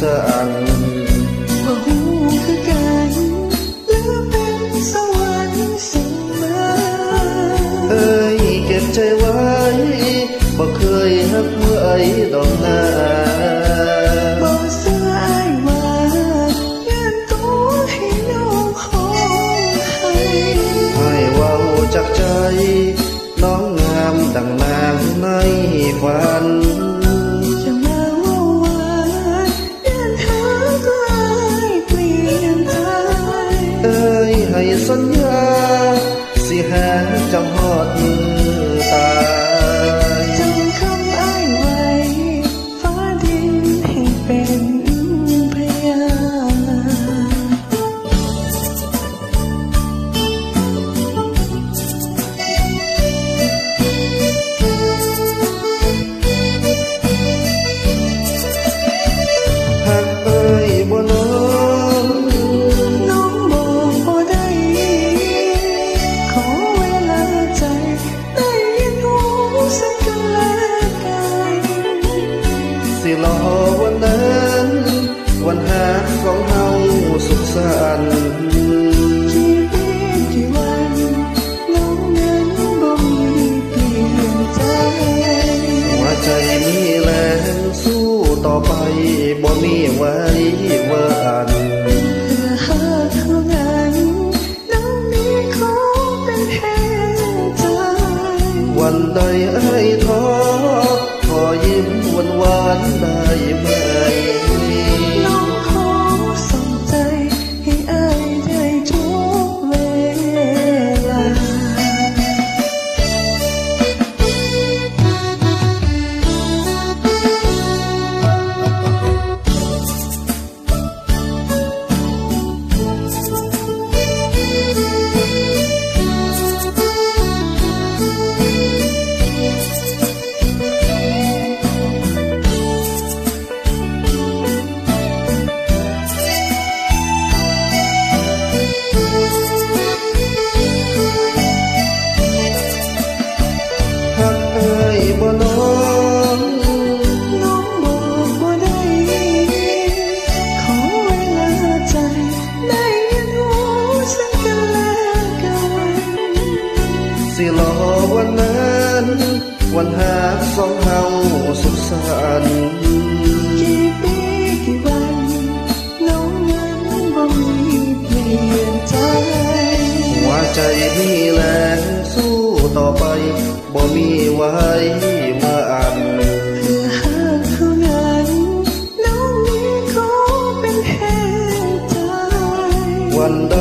สันต์ว่าหูคือกันหรือเป็นสวรรค์ส่งมาเอ้ยเก็บใจไว้บ่เคยหักเมื่อไอ้ดอกนาบ่เสื้ออ้ายว่าย้านตัวให้น้องห้องให้ให้เว้าจากใจ น้องงามดังนางในฝัน วันต์กี่ปีกี่วันน้องนั้นบ่มีเปลี่ยนใจหัวใจมีแรงสู้ต่อไปบ่มีไว้วันเพื่อหาเท่านั้นน้องนี้ขอเป็นแห่งใจวันใดไอ้ท้อขอยิ้มหวานหวานๆได้ วันนั้น วันหาสองเฮาสุขสันต์กี่ปีกี่วันน้องนั้นบ่มีเปลี่ยนใจว่าใจพี่แลงสู้ต่อไปบ่มีไว้มาอันวันใด